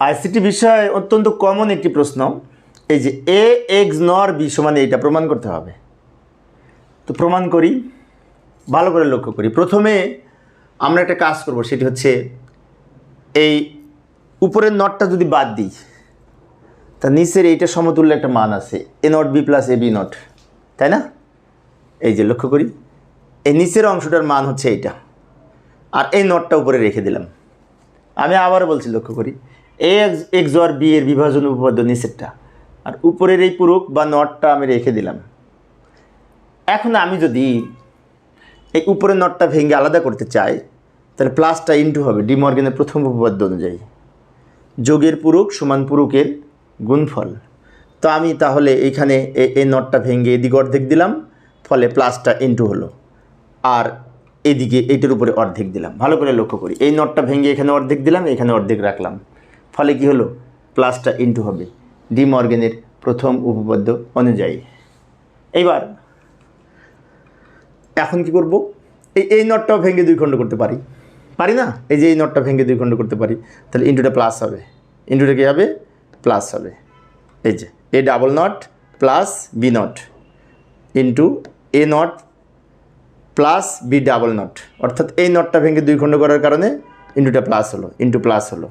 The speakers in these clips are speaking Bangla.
আইসিটি বিষয়ে অত্যন্ত কমন একটি প্রশ্ন। এই যে এ এক্স নর বি সমান এইটা প্রমাণ করতে হবে। তো প্রমাণ করি, ভালো করে লক্ষ্য করি। প্রথমে আমরা একটা কাজ করব, সেটি হচ্ছে এই উপরের নটটা যদি বাদ দিই, তা নিচের এইটা সমতুল্য একটা মান আছে A not B plus A B not তাই না? এই যে লক্ষ্য করি, এই নিচের অংশটার মান হচ্ছে এইটা। আর এই নটটা উপরে রেখে দিলাম। আমি আবার বলছি লক্ষ্য করি এ এক্স আর বি এর বিভাজন উপপাদ্য নিচেরটা আর উপরের এই পুরুক বা নটটা আমি রেখে দিলাম। এখন আমি যদি এই উপরের নটটা ভেঙে আলাদা করতে চাই, তাহলে প্লাসটা ইন্টু হবে, ডি মর্গেনের প্রথম উপপাদ্য অনুযায়ী। যোগের পুরুক সমান পুরুকের গুণফল। তো আমি তাহলে এইখানে এই নটটা ভেঙে এদিকে অর্ধেক দিলাম, ফলে প্লাসটা ইন্টু হলো। আর এদিকে এইটার উপরে অর্ধেক দিলাম। ভালো করে লক্ষ্য করি। এই নটটা ভেঙে এখানে অর্ধেক দিলাম, এখানে অর্ধেক রাখলাম। ফলে কি হলো? প্লাসটা ইন্টু হবে। ডি মর্গেনের প্রথম উপপাদ্য অনুযায়ী। এইবার এখন কি করব? এই এই নটটাও ভেঙে দুই খণ্ড করতে পারি। পারি না? এই যে এই নটটা ভেঙে দুই খণ্ড করতে পারি, তাহলে ইন্টুটা প্লাস হবে। ইন্টুটা কী হবে? প্লাস হবে। এই যে, A double not plus B not into A not plus B double not. অর্থাৎ এই নটটা ভেঙে দুই খণ্ড করার কারণে ইন্টুটা প্লাস হলো ইন্টু প্লাস হলো।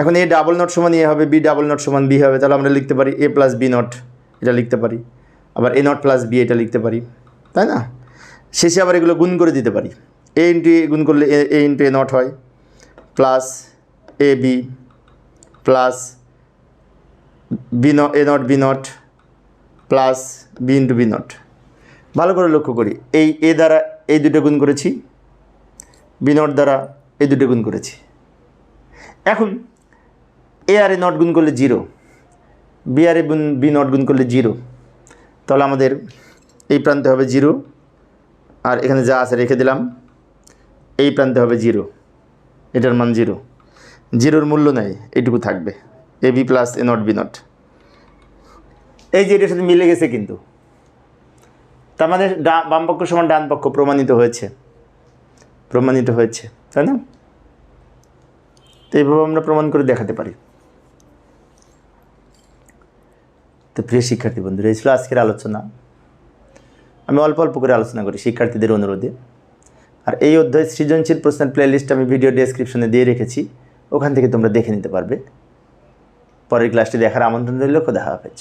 এখন এ ডাবল নট সমান এ হবে বি ডাবল নট সমান বি হবে, তাহলে আমরা লিখতে পারি এ প্লাস বি নট এটা লিখতে পারি। আবার এ নট প্লাস বি এটা লিখতে পারি, তাই না? শেষে আবার এগুলো গুণ করে দিতে পারি। এ ইন্টু এ গুণ করলে A A into A not হয় plus A B plus B ন A not B not plus B into B not ভালো করে লক্ষ্য করি, এই এ দ্বারা এই দুটো গুণ করেছি বি নট দ্বারা এই দুটো গুণ করেছি। এখন এ আর এ নট গুণ করলে জিরো বি আর এ গুণ বি নট গুণ করলে জিরো তাহলে আমাদের এই প্রান্তে হবে জিরো আর এখানে যা আছে রেখে দিলাম, এই প্রান্তে হবে জিরো এটার মান জিরো জিরোর মূল্য নেই এইটুকু থাকবে। A B plus A not B not এই যে এটার সাথে মিলে গেছে কিন্তু। তার মানে ডা- বাম পক্ষ সমান ডান পক্ষ প্রমাণিত হয়েছে। প্রমাণিত হয়েছে, তাই না? তো এইভাবে আমরা প্রমাণ করে দেখাতে পারি। তো প্রিয় শিক্ষার্থী বন্ধুরা, এই ছিল আজকের আলোচনা। আমি অল্প অল্প করে আলোচনা করি শিক্ষার্থীদের অনুরোধে। আর এই অধ্যায় সৃজনশীল প্রশ্নের প্লেলিস্ট আমি ভিডিও ডেসক্রিপশনে দিয়ে রেখেছি। ওখান থেকে তোমরা দেখে নিতে পারবে। পরের ক্লাসটি দেখার আমন্ত্রণ রইল দেখা হাফেজ।